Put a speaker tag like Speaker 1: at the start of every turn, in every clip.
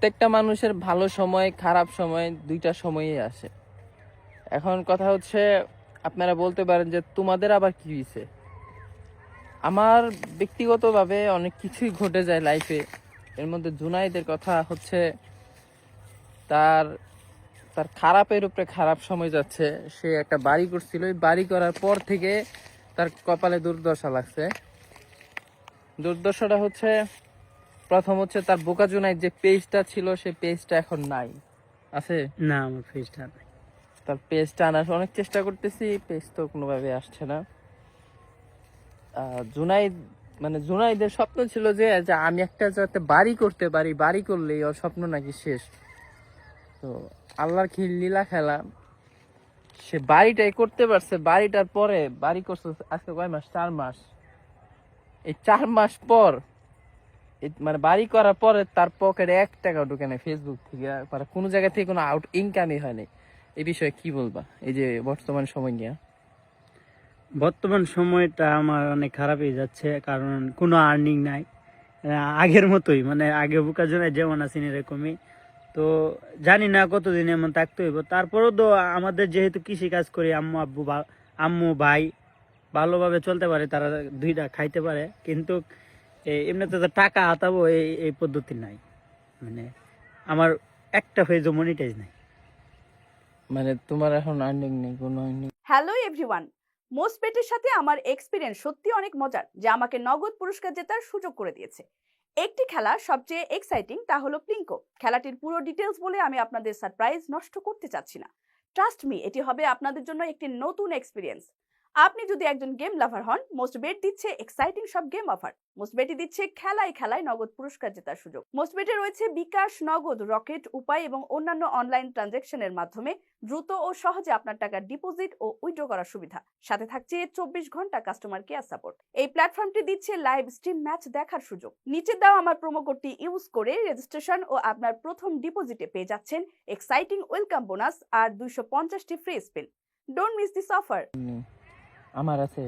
Speaker 1: প্রত্যেকটা মানুষের ভালো সময়, খারাপ সময় দুইটা সময়ই আসে। এখন কথা হচ্ছে, আপনারা বলতে পারেন যে তোমাদের আবার কি হয়েছে আমার ব্যক্তিগতভাবে অনেক কিছুই ঘটে যায় লাইফে এর মধ্যে জুনাইদের কথা হচ্ছে, তার তার খারাপের উপরে খারাপ সময় যাচ্ছে। সে একটা বাড়ি করছিল ওই বাড়ি করার পর থেকে তার কপালে দুর্দশা লাগছে। দুর্দশাটা হচ্ছে প্রথম হচ্ছে তার বোকা জুনাইর যে পেজটা ছিল সেই পেজটা এখন নাই। আছে?
Speaker 2: না আমার ফেসটা নাই।
Speaker 1: তার পেজটা আনার অনেক চেষ্টা করতেছি পেজ তো কোনোভাবে আসছে না। জুনাইদ মানে জুনাইদের স্বপ্ন ছিল যে আমি একটা যাতে বাড়ি করতে পারি বাড়ি করলেই ওর স্বপ্ন নাকি শেষ। তো আল্লাহর কি লীলা খেলা। সে বাড়িটাই করতে পারছে বাড়িটার পরে বাড়ি করছে আজকে কয় মাস? চার মাস। এই চার মাস পর মানে বাড়ি করার পরে তার পকেটে এক টাকা ঢুকে নেই ফেসবুক থেকে মানে কোনো জায়গা থেকে কোনো আউট ইনকামই হয়নি এই বিষয়ে কি বলবা? এই যে বর্তমান সময় নিয়ে।
Speaker 2: বর্তমান সময়টা আমার অনেক খারাপ হয়ে যাচ্ছে, কারণ কোনো আর্নিং নাই। আগের মতোই মানে আগে বুকার জন্য যেমন আছেন এরকমই। তো জানি না কতদিন এমন থাকতে হইব। তারপরেও তো আমাদের যেহেতু কৃষি কাজ করি, আম্মু, আব্বু আম্মু, ভাই, ভালোভাবে চলতে পারে, তারা দুইটা খাইতে পারে। কিন্তু এ- এমনিতে তো টাকা হাতাবো এই এই পদ্ধতি নাই। মানে আমার একটা ফেজও মনিটাইজ নাই।
Speaker 1: মানে তোমার এখন আর্নিং নেই কোনো আর্নিং
Speaker 3: হ্যালো এভরিওয়ান মোস্টবেটের সাথে আমার এক্সপিরিয়েন্স সত্যি অনেক মজার যা আমাকে নগদ পুরস্কার জেতার সুযোগ করে দিয়েছে। একটি খেলা সবচেয়ে এক্সাইটিং তা হলো প্লিঙ্কো খেলাটির পুরো ডিটেলস বলে আমি আপনাদের সারপ্রাইজ নষ্ট করতে চাচ্ছি না। ট্রাস্ট মি এটি হবে আপনাদের জন্য একটি নতুন এক্সপিরিয়েন্স আপনি যদি একজন গেম লাভার হন মোস্ট বেট দিচ্ছে এক্সাইটিং সব গেম অফার মোস্ট বেটি দিচ্ছে খেলায় খেলায় নগদ পুরস্কার জেতার সুযোগ। মোস্ট বেটে রয়েছে বিকাশ, নগদ, রকেট, উপায় এবং অন্যান্য অনলাইন ট্রানজেকশনের মাধ্যমে দ্রুত ও সহজে আপনার টাকা ডিপোজিট ও উইথড্র করার সুবিধা। সাথে থাকছে চব্বিশ ঘণ্টা কাস্টমার কেয়ার সাপোর্ট এই প্ল্যাটফর্মটি দিচ্ছে লাইভ স্ট্রিম ম্যাচ দেখার সুযোগ। নিচে দেওয়া আমার প্রোমো কোডটি ইউজ করে রেজিস্ট্রেশন ও আপনার প্রথম ডিপোজিটে পেয়ে যাচ্ছেন এক্সাইটিং ওয়েলকাম বোনাস আর দুইশো পঞ্চাশটি free spin don't miss this offer
Speaker 1: আমার আছে।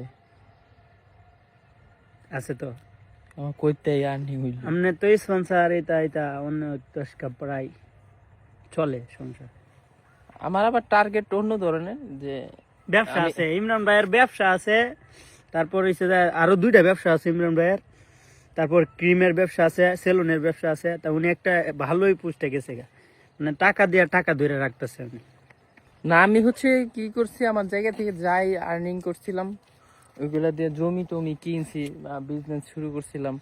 Speaker 2: আছে তো?
Speaker 1: আমার কইতে আর্নিং হইল।
Speaker 2: আমনে তো স্পন্সার এটা এটা অন্য দশকা প্রায় চলে সংসার।
Speaker 1: আমার আবার টার্গেট অন্য ধরনের যে
Speaker 2: ব্যবসা আছে ইমরান ভাইয়ের ব্যবসা আছে তারপর হচ্ছে যে আরও দুইটা ব্যবসা আছে ইমরান ভাইয়ের। তারপর ক্রিমের ব্যবসা আছে সেলুনের ব্যবসা আছে তা উনি একটা ভালোই পুষ্টে গেছে। মানে টাকা দিয়ে টাকা ধরে রাখতেছে উনি।
Speaker 1: না, আমি হচ্ছে কি করছি, আমার জায়গা থেকে যাই আর্নিং করছিলাম। ওইগুলা দিয়ে জমি টমি কিনছি বিজনেস শুরু করছিলাম।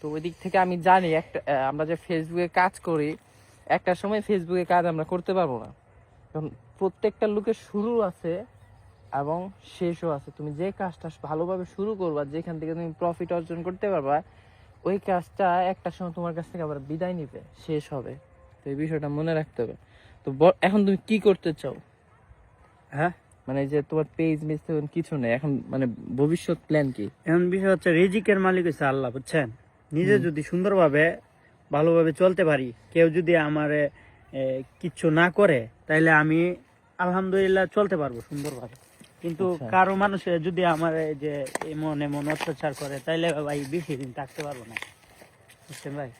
Speaker 1: তো ওই দিক থেকে আমি জানি, একটা আমরা যে ফেসবুকে কাজ করি, একটা সময় ফেসবুকে কাজ আমরা করতে পারব না। কারণ প্রত্যেকটা লোকের শুরু আছে এবং শেষও আছে। তুমি যে কাজটা ভালোভাবে শুরু করবা, যেখান থেকে তুমি প্রফিট অর্জন করতে পারবা, ওই কাজটা একটা সময় তোমার কাছ থেকে আবার বিদায় নিবে, শেষ হবে। তো এই বিষয়টা মনে রাখতে হবে। তো এখন তুমি কি করতে চাও?
Speaker 2: হ্যাঁ?
Speaker 1: মানে যে তোমার পেজ মিস কিছু নেই। এখন মানে ভবিষ্যৎ প্ল্যান কি?
Speaker 2: এখন বিষয় হচ্ছে রিজিকের মালিক হচ্ছে আল্লাহ বুঝছেন? নিজে যদি সুন্দরভাবে ভালোভাবে চলতে পারি কেউ যদি আমার কিচ্ছু না করে আমি আলহামদুলিল্লাহ চলতে পারব সুন্দরভাবে। কিন্তু
Speaker 1: আচ্ছা।
Speaker 2: কারও মানুষে যদি আমার এই যে এমন এমন অত্যাচার করে তাইলে ভাই বেশি দিন থাকতে পারব না। বুঝছেন ভাই?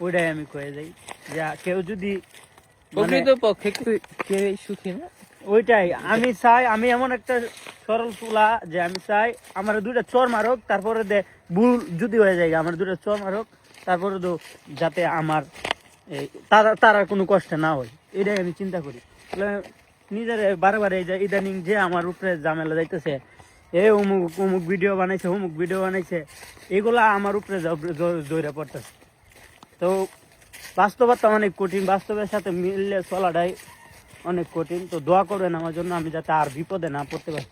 Speaker 2: ওইটাই আমি কয়ে যাই যে কেউ যদি মানে-
Speaker 1: প্রকৃত পক্ষে কেউ- সুখী না?
Speaker 2: ওইটাই, আমি চাই, আমি এমন একটা সরল তুলা যে আমি চাই, আমার দুইটা চর মারক, তারপরে দে, ভুল যদি হয়ে যায়, আমার দুইটা চর মারক, তারপরে তো যাতে আমার তারা তারা কোনো কষ্ট না হয়। এটাই আমি চিন্তা করি। নিজের বারে বারে ইদানিং যে আমার উপরে ঝামেলা যাইতেছে, এ অমুক অমুক ভিডিও বানাইছে, অমুক ভিডিও বানাইছে, এগুলা আমার উপরে জয়রা পড়তেছে। তো বাস্তবতা অনেক কঠিন, বাস্তবের সাথে মিললে চলাটাই অনেক কঠিন তো দোয়া করবেন আমার জন্য আমি যাতে আর বিপদে না পড়তে পারি।